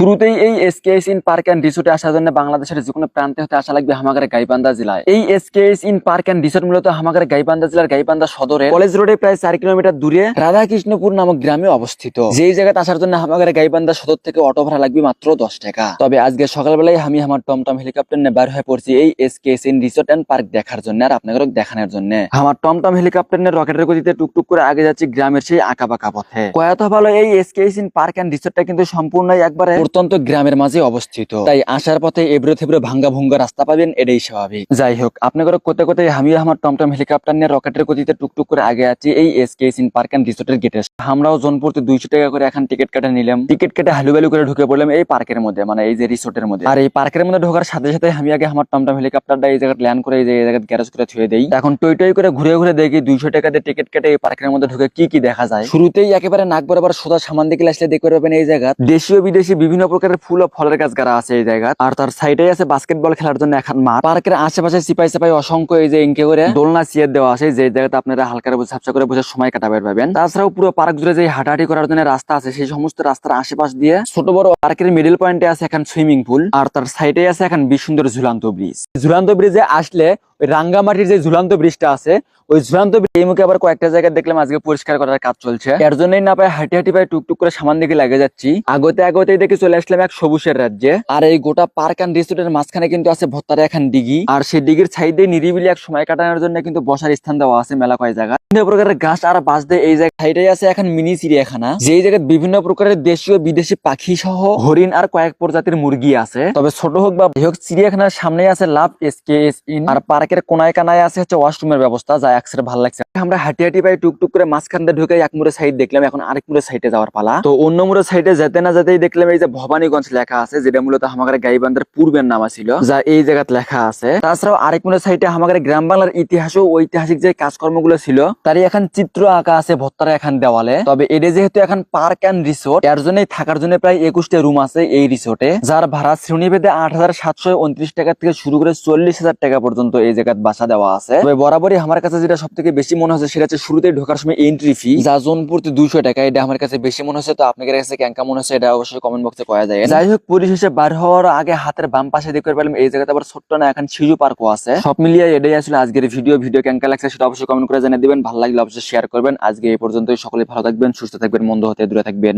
শুরুতেই এই SKS in park and রিসোর্টে আসার জন্য বাংলাদেশের যে কোনো প্রান্তে হতে আসা লাগবে হামাগারে গাইবান্ধা জেলায়। এই SKS in park and resort মূলত হামাগারে গাইবান্ধা জেলার গাইবান্ধা সদরে কলেজ রোডে প্রায় চার কিলোমিটার দূরে রাধাকৃষ্ণপুর নামক গ্রামে অবস্থিত। যেই জায়গাতে আসার জন্য হামাগারে গাইবান্ধা সদর থেকে অটো ভাড়া লাগবে মাত্র দশ টাকা। তবে আজকে সকালবেলায় আমি আমার টমটম হেলিকপ্টার নিয়ে বার হয়ে পড়ছি এই SKS in resort and park দেখার জন্য আর আপনাদের দেখানোর জন্য। আমার টমটম হেলিকপ্টার নিয়ে রকেটের গতিতে টুকটুক করে আগে যাচ্ছি গ্রামের সেই আঁকা বাঁকা পথে। কয়াত ভালো এই এসকেএস ইন পার্ক অ্যান্ড রিসোর্টটা কিন্তু সম্পূর্ণই একবারে প্রত্যন্ত গ্রামের মাঝে অবস্থিত। তাই আসার পথে এবড়ো থেবড়ো ভাঙ্গা ভুঙ্গা রাস্তা পাবেন, এটাই স্বাভাবিক। যাই হোক আপনাদের কোতে কোতে আমি আমার টমটম হেলিকপ্টার নিয়ে রকেটের গতিতে টুকটুক করে আগে আছি এই এসকেএস ইন পার্ক অ্যান্ড রিসোর্টের গেটে আমরাও জনপ্রতি দুইশো টাকা করে এখন টিকিট কেটে নিলাম। টিকিট কেটে হালু বালু করে ঢুকে পড়লাম এই পার্কের মধ্যে মানে এই যে রিসোর্টের মধ্যে। আর এই পার্কের মধ্যে ঢোকার সাথে সাথে আমি আগে আমার টমটম হেলিকপ্টারটা এই জায়গায় ল্যান্ড করে এই জায়গায় গ্যারেজ করে থুয়ে দেই। এখন টই টই করে ঘুরে ঘুরে দেখি দুইশো টাকা দিয়ে টিকিট কেটে এই পার্কের মধ্যে ঢুকে কি কি দেখা যায়। শুরুতেই একেবারে নাক বরাবর সোজা সামান দিকে আসলে দেখতে পারবেন এই জায়গা। দেশীয় বিদেশি বিভিন্ন প্রকারের ফুল ও ফলের গাছ গাড়া আছে এই জায়গা আর তার সাইডে আছে বাস্কেটবল খেলার জন্য এখন মাঠ। পার্কের আশেপাশে সিপাই সিপাই অসংখ্য এই যে ইনকে করে দোলনা চেয়ার দেওয়া আছে, যে জায়গাতে আপনারা হালকা ঝাপসা করে বসে সময় কাটাবে পাবেন তাছাড়াও পুরো পার্ক জুড়ে যে হাঁটাহাটি করার জন্য রাস্তা আছে, সেই সমস্ত রাস্তার আশেপাশ দিয়ে ছোট বড় পার্কের মিডল পয়েন্টে আছে এখন সুইমিং পুল আর তার সাইডে আছে এখন বিশ সুন্দর ঝুলান্ত ব্রিজ ঝুলান্ত ব্রিজে আসলে ওই রাঙ্গামাটির যে ঝুলান্ত ব্রিজটা আছে, ওই ঝুলান্ত ব্রিজ এই মুখে আবার কয়েকটা জায়গায় দেখলাম আজকে পরিষ্কার করার কাজ চলছে। এর জন্যই না পায় হাঁটি হাঁটি পায় টুকটুক করে সামান দিকে লাগে যাচ্ছি। আগতে আগতেই দেখে চলে আসলাম এক সবুজের রাজ্যে। আর এই গোটা পার্ক অ্যান্ড রিসোর্টের মাঝখানে কিন্তু আছে ভত্তারে এখন ডিগি আর সেই ডিগির সাইডে নিরিবিলি এক সময় কাটানোর জন্য কিন্তু বসার স্থান দেওয়া আছে মেলা কয় জায়গা বিভিন্ন প্রকারের গাছ আর বাস দিয়ে এই জায়গায় সাইডে আছে এখন মিনি চিড়িয়াখানা। যেই জায়গায় বিভিন্ন প্রকারের দেশীয় বিদেশি পাখি সহ হরিণ আর কয়েক প্রজাতির মুরগি আছে। তবে ছোট হোক বা হোক, চিড়িয়াখানার সামনে আছে লাভ এসকেএস ইন আর পার্কের কোনায় কানায় আছে, হচ্ছে ওয়াশরুমের ব্যবস্থা, যা একসাথে ভালো লাগছে। আমরা হাঁটি হাঁটি পাই টুকটুক করে মাঝখান দিয়ে ঢুকে এক মুড়ে সাইড দেখলাম, এখন আরেক মুড়ে সাইডে যাওয়ার পালা। তো অন্য মুড়ে সাইডে যেতে না যেতেই দেখলাম এই যে ভবানীগঞ্জ লেখা আছে, যেটা মূলত আমাদের গাইবান্ধার পূর্বের নাম ছিল যা এই জায়গাতে লেখা আছে। তাছাড়াও আরেক মুড়ে সাইডে আমাদের গ্রাম বাংলার ইতিহাস ও ঐতিহাসিক যে কাজকর্মগুলো ছিল, তারই এখন চিত্র আঁকা আছে ভত্তারা এখন দেওয়ালে। তবে এটা যেহেতু এখন পার্ক অ্যান্ড রিসোর্ট, এর জন্যই থাকার জন্য প্রায় একুশটা রুম আছে এই রিসোর্টে, যার ভাড়া শ্রেণীভেদে আট হাজার সাতশো উনত্রিশ টাকা থেকে শুরু করে চল্লিশ হাজার টাকা পর্যন্ত এই জায়গায় বাসা দেওয়া আছে। তবে বরাবরই আমার কাছে যেটা সব থেকে বেশি মনে হচ্ছে সেটা হচ্ছে শুরুতে ঢোকার সময় এন্ট্রি ফি যা জন দুইশো টাকা, এটা আমার কাছে বেশি মনে হচ্ছে তো আপনাদের কাছে কেঙ্কা মনে হচ্ছে এটা অবশ্যই কমেন্ট বক্সে কয়া যায়। যাই হোক পরিশেষে বার হওয়ার আগে হাতের বাম পাশে দেখতে পেলাম, এই জায়গাতে আবার ছোট্ট না, এখন শিশু পার্কও আছে। সব মিলিয়ে এটাই আসলে আজকের ভিডিও ভিডিও কেঙ্কা লাগছে সেটা অবশ্যই কমেন্ট করে জানিয়ে দিবেন। ভালো লাগলে অবশ্যই শেয়ার করবেন। আজকে এই পর্যন্তই, সকলে ভালো থাকবেন, সুস্থ থাকবেন, মন্দ হতে দূরে থাকবেন।